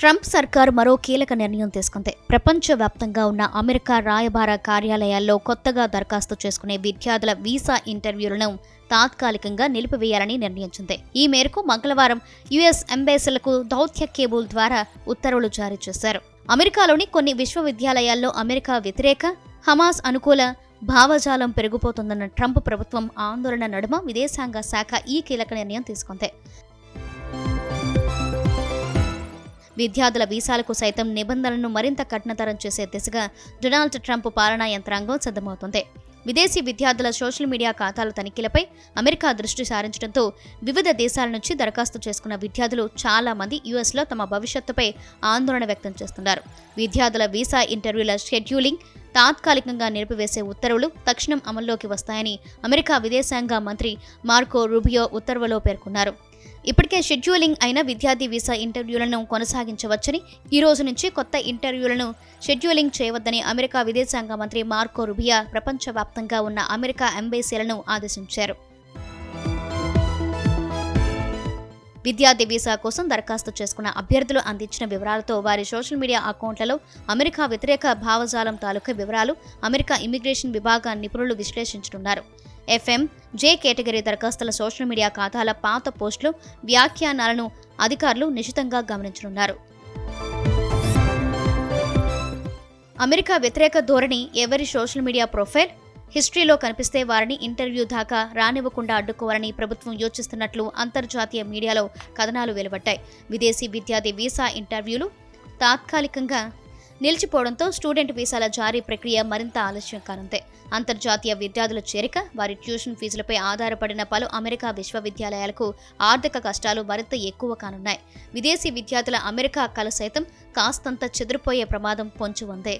Trump సర్కార్ మరో కీలక నిర్ణయం తీసుకుంది. ప్రపంచవ్యాప్తంగా ఉన్న అమెరికా రాయబార కార్యాలయాల్లో కొత్తగా దరఖాస్తు చేసుకునే విద్యార్థుల వీసా ఇంటర్వ్యూలను తాత్కాలికంగా నిలిపివేయాలని నిర్ణయించింది. ఈ మేరకు మంగళవారం యుఎస్ ఎంబేసీలకు దౌత్య కేబుల్ ద్వారా ఉత్తర్వులు జారీ చేశారు. అమెరికాలోని కొన్ని విశ్వవిద్యాలయాల్లో అమెరికా వ్యతిరేక హమాస్ అనుకూల భావజాలం పెరిగిపోతుందన్న ట్రంప్ ప్రభుత్వం ఆందోళన నడుమ విదేశాంగ శాఖ ఈ కీలక నిర్ణయం తీసుకుంది. విద్యార్థుల వీసాలకు సైతం నిబంధనలను మరింత కఠినతరం చేసే దిశగా డొనాల్డ్ ట్రంప్ పాలనా యంత్రాంగం సిద్ధమవుతుంది. విదేశీ విద్యార్థుల సోషల్ మీడియా ఖాతాల తనిఖీలపై అమెరికా దృష్టి సారించడంతో వివిధ దేశాల నుంచి దరఖాస్తు చేసుకున్న విద్యార్థులు చాలా మంది యుఎస్లో తమ భవిష్యత్తుపై ఆందోళన వ్యక్తం చేస్తున్నారు. విద్యార్థుల వీసా ఇంటర్వ్యూల షెడ్యూలింగ్ తాత్కాలికంగా నిలిపివేసే ఉత్తర్వులు తక్షణం అమల్లోకి వస్తాయని అమెరికా విదేశాంగ మంత్రి మార్కో రూబియో ఉత్తర్వులో పేర్కొన్నారు. ఇప్పటికే షెడ్యూలింగ్ అయిన విద్యార్థి వీసా ఇంటర్వ్యూలను కొనసాగించవచ్చని ఈ రోజు నుంచి కొత్త ఇంటర్వ్యూలను షెడ్యూలింగ్ చేయవద్దని అమెరికా విదేశాంగ మంత్రి మార్కో రుబియా ప్రపంచవ్యాప్తంగా ఉన్న అమెరికా ఎంబేసీలను ఆదేశించారు. విద్యార్థి వీసా కోసం దరఖాస్తు చేసుకున్న అభ్యర్థులు అందించిన వివరాలతో వారి సోషల్ మీడియా అకౌంట్లలో అమెరికా వ్యతిరేక భావజాలం తాలూకా వివరాలు అమెరికా ఇమిగ్రేషన్ విభాగ నిపుణులు విశ్లేషించనున్నారు. ఎఫ్ఎం జే కేటగిరీ దరఖాస్తుల సోషల్ మీడియా ఖాతాల పాత పోస్టులు వ్యాఖ్యానాలను అధికారులు నిశితంగా గమనించనున్నారు. అమెరికా వ్యతిరేక ధోరణి ఎవరి సోషల్ మీడియా ప్రొఫైల్? హిస్టరీలో కనిపిస్తే వారిని ఇంటర్వ్యూ దాకా రానివ్వకుండా అడ్డుకోవాలని ప్రభుత్వం యోచిస్తున్నట్లు అంతర్జాతీయ మీడియాలో కథనాలు వెలువడ్డాయి. విదేశీ విద్యార్థి వీసా ఇంటర్వ్యూలు తాత్కాలికంగా నిలిచిపోవడంతో స్టూడెంట్ వీసాల జారీ ప్రక్రియ మరింత ఆలస్యం కానుంది అంతర్జాతీయ విద్యార్థుల చేరిక వారి ట్యూషన్ ఫీజులపై ఆధారపడిన పలు అమెరికా విశ్వవిద్యాలయాలకు ఆర్థిక కష్టాలు మరింత ఎక్కువ కానున్నాయి. విదేశీ విద్యార్థుల అమెరికా కళ సైతం కాస్తంత చెదిరిపోయే ప్రమాదం పొంచి ఉంది.